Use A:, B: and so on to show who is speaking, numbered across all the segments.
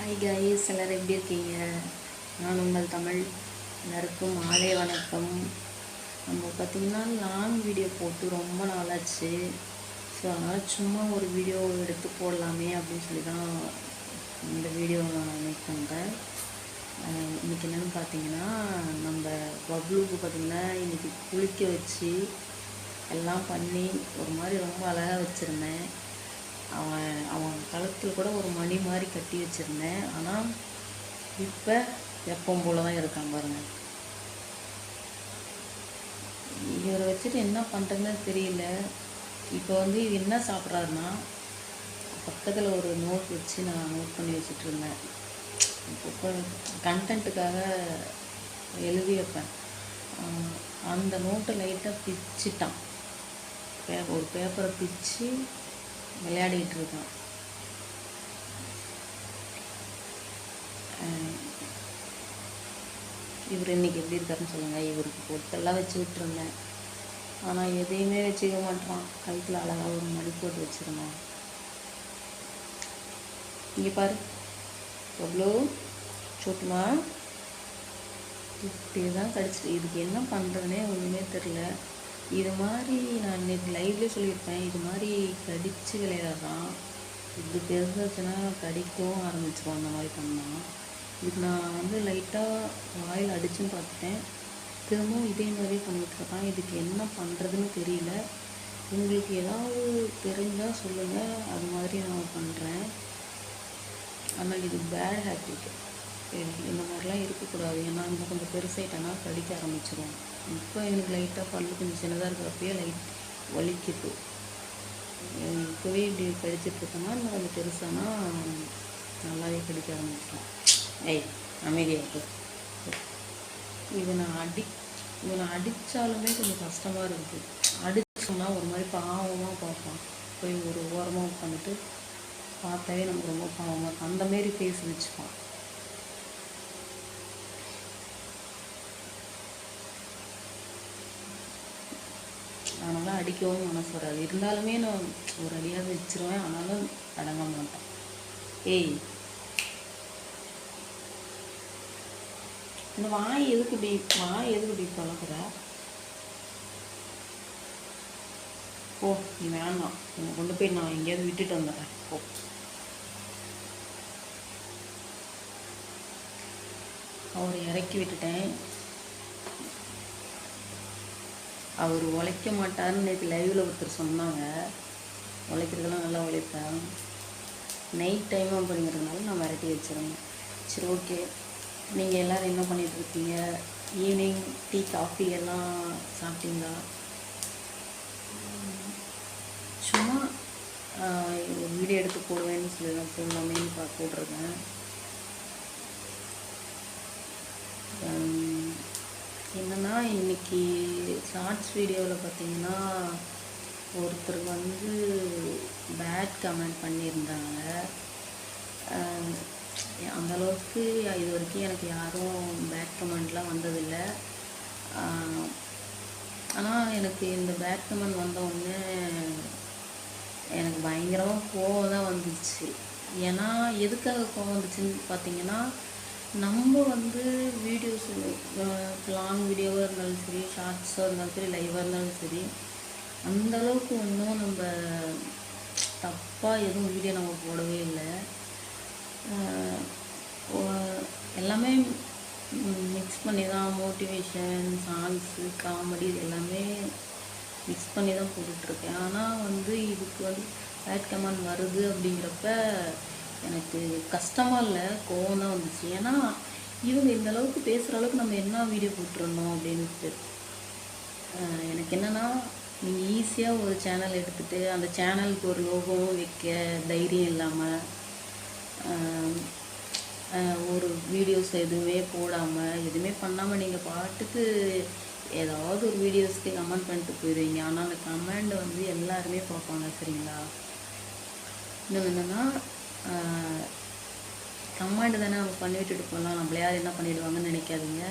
A: Hi guys எல்லோரும் எப்படி இருக்கீங்க? நான் உங்கள் தமிழ். எல்லாருக்கும் மாலை வணக்கம். நம்ம பார்த்திங்கன்னா லாங் வீடியோ போட்டு ரொம்ப நாளாச்சு. ஸோ அதனால் சும்மா ஒரு வீடியோ எடுத்து போடலாமே அப்படின்னு சொல்லி தான் இந்த வீடியோ நான் மேக் பண்ணுறேன் இன்றைக்கி என்னென்னு பார்த்தீங்கன்னா நம்ம பப்ளுக்கு பார்த்திங்கன்னா இன்றைக்கி குளிக்க வச்சு எல்லாம் பண்ணி ஒரு மாதிரி ரொம்ப அழகாக வச்சுருந்தேன். அவன் அவன் கழுத்தில் கூட ஒரு மணி மாதிரி கட்டி வச்சுருந்தேன். ஆனால் இப்போ எப்பவும் போல தான் இருக்கான் பாருங்கள் இவரை வச்சுட்டு என்ன பண்ணுறதுன்னு தெரியல. இப்போ வந்து இது என்ன சாப்பிட்றாருன்னா பக்கத்தில் ஒரு நோட் வச்சு நான் நோட் பண்ணி வச்சுட்ருந்தேன் இப்போ கண்டென்ட்டுக்காக எழுதி வைப்பேன். அந்த நோட்டை லைட்டாக பிச்சிட்டான். பே ஒரு பேப்பரை பிச்சு விளையாடிட்டு இருக்கான் இவர் இன்னைக்கு எப்படி இருக்காருன்னு சொல்லுங்கள் இவருக்கு பொட்டெல்லாம் வச்சு விட்டுருந்தேன். ஆனால் எதையுமே வச்சுக்க மாட்டான் கழுத்தில் அழகாக ஒரு மடி போட்டு வச்சிருந்தான். இங்கே பாரு. எவ்வளோ சொட்டுமா? இப்படி தான் கடிச்சிட்டு இதுக்கு என்ன பண்ணுறதுனே ஒன்றுமே தெரில இது மாதிரி நான் நேற்று லைவ்லேயே சொல்லியிருப்பேன். இது மாதிரி கடித்து விளையாடுறான் இப்படி பெருசாச்சுன்னா கடிக்கவும் ஆரம்பிச்சிடும் அந்த மாதிரி பண்ணால் இதுக்கு நான் வந்து லைட்டாக வாயில் அடிச்சுன்னு பார்த்துட்டேன். திரும்பவும் இதே மாதிரியே பண்ணிட்டுருக்கான் இதுக்கு என்ன பண்ணுறதுன்னு தெரியல. உங்களுக்கு ஏதாவது தெரிஞ்சால் சொல்லுங்கள் அது மாதிரி நான் பண்ணுறேன் ஆனால் இது பேட் ஹேபிட் இந்த மாதிரிலாம் இருக்கக்கூடாது. ஏன்னா இன்னும் கொஞ்சம் பெருசாயிட்டேன்னா கடிக்க ஆரம்பிச்சிடும் இப்போ எனக்கு லைட்டாக பல்லு கொஞ்சம் சின்னதாக இருக்கிறப்பயே லைட் வலிக்குது. இப்போவே இப்படி கடிச்சிட்டு இன்னும் கொஞ்சம் பெருசானா நல்லாவே கடிக்க ஆரம்பிச்சிடும் ஏய் அமைதியாக இவனை அடி இவனை அடித்தாலுமே கொஞ்சம் கஷ்டமாக இருக்குது அடிச்சோம்னா ஒரு மாதிரி பாவமாக பார்ப்பான். போய் ஒரு ஓரமாக உட்காந்துட்டு பார்த்தாவே நமக்கு ரொம்ப பாவமாக இருக்கும் அந்த மாரி வச்சுப்பான் அதனால் அடிக்கவும் மனசு வராது. இருந்தாலுமே நான் ஒரு அடியாக வச்சிருவேன். ஆனாலும் அடங்க மாட்டேன். ஏய். இந்த வாய் எதுக்கு இப்படி வாய் எதுக்கு இப்படி பழகுற? ஓ நீ வேணாம் உன்னை கொண்டு போய் நான் எங்கேயாவது விட்டுட்டு வந்துடுறேன். ஓ அவரை இறக்கி விட்டுட்டேன். அவர் உழைக்க மாட்டார்னு நேற்று லைவில் ஒருத்தர் சொன்னாங்க. உழைக்கிறதெல்லாம் நல்லா உழைப்பேன் நைட் டைம் அப்படிங்கிறதுனால நான் மிரட்டி வச்சிருந்தேன். சரி ஓகே நீங்கள் எல்லோரும் என்ன பண்ணிட்டு இருக்கீங்க? ஈவினிங் டீ காஃபி எல்லாம் சாப்பிட்டீங்களா? சும்மா ஒரு வீடியோ எடுத்து போடுவேன்னு சொல்லி நான் போடலாமேன்னு பார்த்து போட்டிருக்கேன். என்னன்னா இன்னைக்கு ஷார்ட்ஸ் வீடியோவில் பார்த்தீங்கன்னா ஒருத்தர் வந்து பேட் கமெண்ட் பண்ணியிருந்தாங்க. அந்தளவுக்கு இது வரைக்கும் எனக்கு யாரும் பேட் கமெண்ட்லாம் வந்ததில்லை. ஆனால் எனக்கு இந்த பேட் கமெண்ட் வந்த உடனே எனக்கு பயங்கரமாக கோவம் தான் வந்துச்சு. ஏன்னா எதுக்காக கோவம் வந்துச்சுன்னு பார்த்தீங்கன்னா நம்ம வந்து வீடியோஸ் லாங் வீடியோவாக இருந்தாலும் சரி ஷார்ட்ஸாக இருந்தாலும் சரி லைவாக இருந்தாலும் சரி அந்தளவுக்கு ஒன்றும் நம்ம தப்பாக எதுவும் வீடியோ நம்ம போடவே இல்லை. எல்லாமே மிக்ஸ் பண்ணி தான் மோட்டிவேஷன் சாங்ஸு காமெடி இது எல்லாமே மிக்ஸ் பண்ணி தான் போட்டுட்ருக்கேன் ஆனால் வந்து இதுக்கு வந்து பேட் கமெண்ட் வருது அப்படிங்கிறப்ப எனக்கு கஷ்டமாக இல்லை கோவம் தான் வந்துச்சு. ஏன்னா இவங்க இந்த அளவுக்கு பேசுகிற அளவுக்கு நம்ம என்ன வீடியோ போட்டுருந்தோம் அப்படின்ட்டு. எனக்கு என்னென்னா நீங்கள் ஈஸியாக ஒரு சேனல் எடுத்துகிட்டு அந்த சேனலுக்கு ஒரு லோகோவும் வைக்க தைரியம் இல்லாமல் ஒரு வீடியோஸ் எதுவுமே போடாமல் எதுவுமே பண்ணாமல் நீங்கள் பாட்டுக்கு ஏதாவது ஒரு வீடியோஸ்க்கு கமெண்ட் பண்ணிட்டு போயிடுவீங்க ஆனால் அந்த கமெண்ட் வந்து எல்லாருமே பார்ப்பாங்க சரிங்களா? இன்னொன்று என்னென்னா கமெண்ட் தானே நம்ம பண்ணி விட்டுட்டு போகலாம் நம்மள யார் என்ன பண்ணிவிடுவாங்கன்னு நினைக்காதீங்க.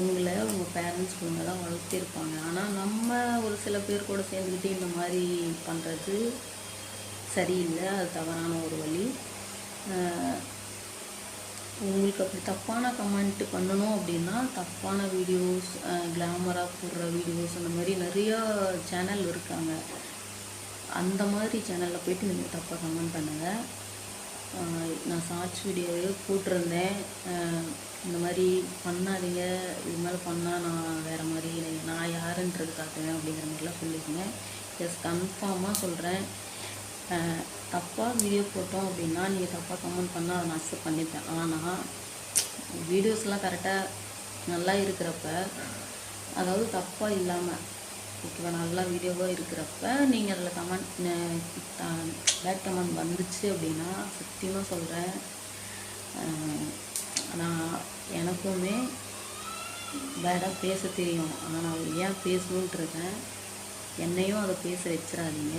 A: உங்களை உங்கள் பேரண்ட்ஸ் இவங்க தான் வளர்த்திருப்பாங்க ஆனால் நம்ம ஒரு சில பேர் கூட சேர்ந்துக்கிட்டு இந்த மாதிரி பண்ணுறது சரியில்லை. அது தவறான ஒரு வழி. உங்களுக்கு அப்படி தப்பான கமெண்ட் பண்ணணும் அப்படின்னா தப்பான வீடியோஸ் கிளாமராக போடுற வீடியோஸ் அந்த மாதிரி நிறையா சேனல் இருக்காங்க. அந்த மாதிரி சேனலில் போயிட்டு நீங்கள் தப்பாக கமெண்ட் பண்ணுங்கள் நான் ஷார்ட்ஸ் வீடியோவே போட்டிருந்தேன். இந்த மாதிரி பண்ணாதீங்க. இது மாதிரி பண்ணால் நான் வேறு மாதிரி நான் யாருன்றது காட்டுவேன் அப்படிங்கிற மாதிரிலாம் சொல்லியிருந்தேன் எஸ் கன்ஃபார்மாக சொல்கிறேன் தப்பாக வீடியோ போட்டோம் அப்படின்னா நீங்கள் தப்பாக கமெண்ட் பண்ணால் அதை நான் அக்செப்ட் பண்ணிப்பேன். ஆனால் வீடியோஸ்லாம் கரெக்டாக நல்லா இருக்கிறப்ப அதாவது தப்பாக இல்லாமல் ஓகேவா? நல்லா வீடியோவாக இருக்கிறப்ப நீங்கள் அதில் கமெண்ட் பேட் கமெண்ட் வந்துச்சு அப்படின்னா சத்தியமாக சொல்கிறேன் நான் எனக்குமே பேடாக பேச தெரியும். ஆனால் நான் ஏன் பேசணுன்ட்டு இருக்கேன் என்னையும் அதை பேச வச்சிடாதீங்க.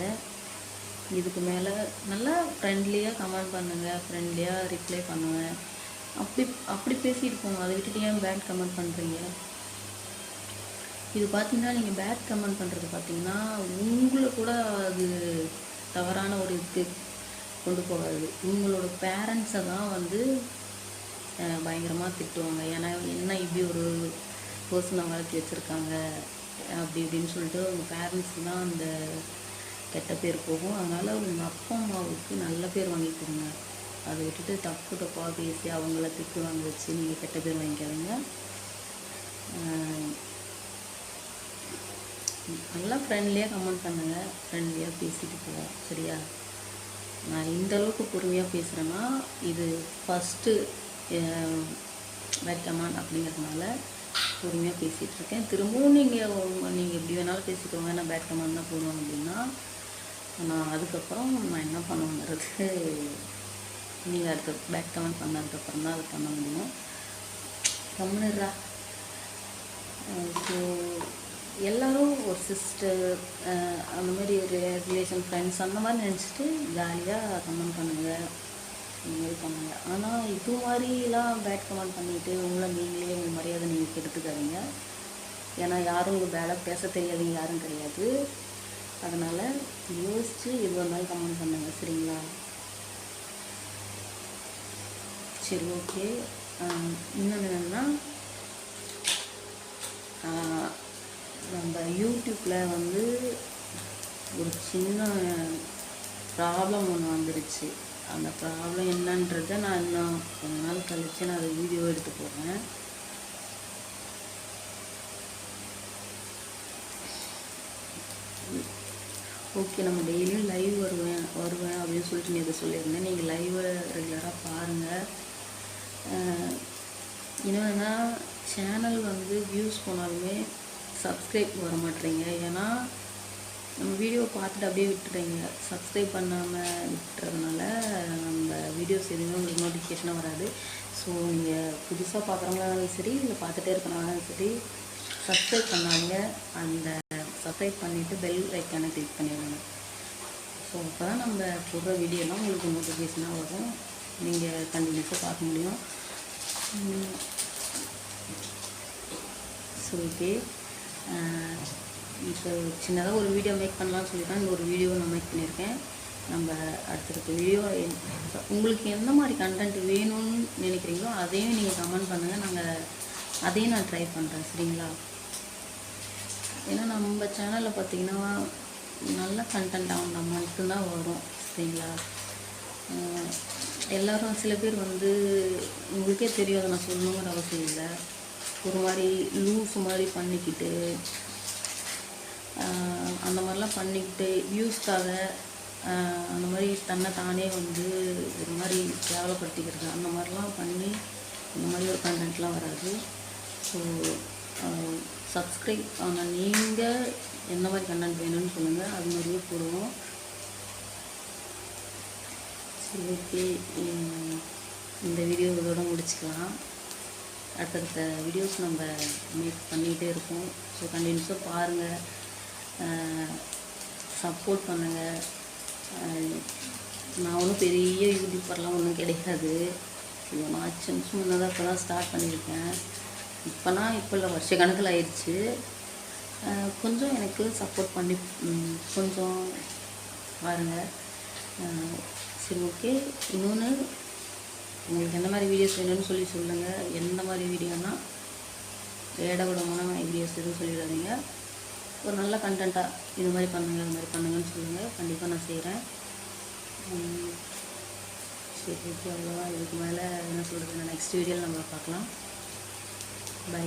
A: இதுக்கு மேலே நல்லா ஃப்ரெண்ட்லியாக கமெண்ட் பண்ணுங்கள் ஃப்ரெண்ட்லியாக ரிப்ளை பண்ணுவேன் அப்படி அப்படி பேசிட்டு போங்க. அதை விட்டுட்டு ஏன் பேட் கமெண்ட் பண்ணுறீங்க இது பார்த்தீங்கன்னா நீங்கள் பேட் கமெண்ட் பண்ணுறது பார்த்தீங்கன்னா உங்களை கூட அது தவறான ஒரு இதுக்கு கொண்டு போகாது. உங்களோட பேரண்ட்ஸை தான் வந்து பயங்கரமாக திட்டுவாங்க. ஏன்னா என்ன இப்படி ஒரு பர்சனை வளர்த்தி வச்சுருக்காங்க? அப்படி இப்படின்னு சொல்லிட்டு உங்கள் பேரண்ட்ஸுக்கு தான் அந்த கெட்ட பேர் போகும். அதனால் உங்கள் அப்பா அம்மாவுக்கு நல்ல பேர் வாங்கி கொடுங்க. அதை விட்டுட்டு தப்பு தப்பாக பேசி அவங்கள திட்டு வாங்க வச்சு நீங்கள் கெட்ட பேர் வாங்கிக்காதீங்க. நல்லா ஃப்ரெண்ட்லியாக கமெண்ட் பண்ணுங்கள் ஃப்ரெண்ட்லியாக பேசிட்டு போவோம். சரியா? நான் இந்த அளவுக்கு பொறுமையாக பேசுகிறேன்னா இது ஃபஸ்ட்டு பேட் அப்படிங்கிறதுனால பொறுமையாக பேசிகிட்டு இருக்கேன். திரும்பவும் நீங்கள் நீங்கள் எப்படி வேணாலும் பேசிக்கோங்க. நான் பேட் கமெண்ட் தான் போடுவேன் அப்படின்னா நான் அதுக்கப்புறம் நான் என்ன பண்ணுவேங்கிறது நீங்கள் அடுத்த பேட் கமெண்ட் பண்ணதுக்கப்புறம் தான் அதை பண்ண முடியும். கம்முனுறா ஸோ எல்லோரும் ஒரு சிஸ்டர் அந்த மாதிரி ஒரு ரிலேஷன் ஃப்ரெண்ட்ஸ் அந்த மாதிரி நினச்சிட்டு ஜாலியாக கமெண்ட் பண்ணுங்கள் இந்த மாதிரி பண்ணுங்க. ஆனால் இது மாதிரிலாம் பேட் கமெண்ட் பண்ணிவிட்டு உங்களை நீங்களே உங்கள் மரியாதை நீங்கள் கெடுத்துக்காதீங்க. ஏன்னா யாரும் உங்கள் பேடாக பேச தெரியாதீங்க யாரும் கிடையாது. அதனால் யோசித்து இவ்வளோ மாதிரி கமெண்ட் பண்ணுங்க சரிங்களா? சரி ஓகே இன்னொன்று என்னென்னா நம்ம யூடியூப்பில் வந்து ஒரு சின்ன ப்ராப்ளம் ஒன்று வந்துருச்சு. அந்த ப்ராப்ளம் என்னன்றதை நான் இன்னும் கொஞ்ச நாள் கழித்து நான் அதை வீடியோ எடுத்து போகிறேன் ஓகே நம்ம டெய்லியும் லைவ் வருவேன் வருவேன் அப்படின்னு சொல்லிட்டு நீ இதை சொல்லியிருந்தேன். நீங்கள் லைவை ரெகுலராக பாருங்கள் இன்னொன்னா சேனல் வந்து வியூஸ் போனாலுமே சப்ஸ்கிரைப் வர மாட்டேறீங்க ஏன்னா நம்ம வீடியோ பார்த்துட்டு அப்படியே விட்டுறீங்க. சப்ஸ்கிரைப் பண்ணாமல் விட்டுறதுனால நம்ம வீடியோஸ் எதுவுமே உங்களுக்கு நோட்டிஃபிகேஷனாக வராது. ஸோ நீங்கள் புதுசாக பார்க்குறவங்களாலும் சரி இல்லை பார்த்துட்டே இருக்கிறவங்களாலும் சரி சப்ஸ்கிரைப் பண்ணாங்க அந்த சப்ஸ்கிரைப் பண்ணிவிட்டு பெல் ஐக்கானை கிளிக் பண்ணிடுங்க. ஸோ அப்போ தான் நம்ம போடுற வீடியோலாம் உங்களுக்கு நோட்டிஃபிகேஷனாக வரும். நீங்கள் கண்டினியூஸாக பார்க்க முடியும். ஸோ ஓகே இப்போ சின்னதாக ஒரு வீடியோ மேக் பண்ணலாம்னு சொல்லி தான் இந்த ஒரு வீடியோ நான் மேக் பண்ணியிருக்கேன். நம்ம அடுத்தடுத்த வீடியோ உங்களுக்கு எந்த மாதிரி கண்டென்ட் வேணும்னு நினைக்கிறீங்களோ அதையும் நீங்கள் கமெண்ட் பண்ணுங்கள் நாங்கள் அதையும் நான் ட்ரை பண்ணுறேன் சரிங்களா? ஏன்னா நம்ம சேனலில் பார்த்தீங்கன்னா நல்ல கண்டென்ட் அவங்க மட்டும்தான் வரும் சரிங்களா? எல்லோரும் சில பேர் வந்து உங்களுக்கே தெரியும் அதை நான் சொல்லணுங்கிற அவசியம் இல்லை. ஒரு மாதிரி லூஸ் மாதிரி பண்ணிக்கிட்டு அந்த மாதிரிலாம் பண்ணிக்கிட்டு வியூஸ்க்காக அந்த மாதிரி தன்னை தானே வந்து ஒரு மாதிரி கேவலப்படுத்திக்கிறது. அந்த மாதிரிலாம் பண்ணி இந்த மாதிரி ஒரு கண்டென்ட்லாம் வராது. ஸோ சப்ஸ்கிரைப் ஆனால் நீங்கள் எந்த மாதிரி கண்டென்ட் வேணும்னு சொல்லுங்கள் அது மாதிரியே போடுவோம். சரி ஓகே இந்த வீடியோ இதோட முடிச்சுக்கலாம். அடுத்தடுத்த வீடியோஸ் நம்ம மேக் பண்ணிகிட்டே இருக்கோம் ஸோ கண்டினியூஸாக பாருங்கள் சப்போர்ட் பண்ணுங்கள் நான் ஒன்றும் பெரிய யூடியூப்பர்லாம் ஒன்றும் கிடையாது. இது நான் சின்ன சின்னதாக இப்போ தான் ஸ்டார்ட் பண்ணியிருக்கேன். இப்போனா இப்போ இல்லை வருஷ கணக்கில் ஆயிடுச்சு. கொஞ்சம் எனக்கு சப்போர்ட் பண்ணி கொஞ்சம் பாருங்கள் சரி ஓகே இன்னொன்று உங்களுக்கு எந்த மாதிரி வீடியோஸ் வேணும்னு சொல்லி சொல்லுங்கள் எந்த மாதிரி வீடியோனா விடமான வீடியோஸ் எதுவும் சொல்லிடாதீங்க. ஒரு நல்ல கண்டென்ட்டாக இது மாதிரி பண்ணுங்கள் இது மாதிரி பண்ணுங்கன்னு சொல்லுங்கள் கண்டிப்பாக நான் செய்கிறேன் சரி ஓகே அவ்வளோதான் இதுக்கு மேலே என்ன சொல்கிறது நான் நெக்ஸ்ட் வீடியோவில் நம்ம பார்க்கலாம். பை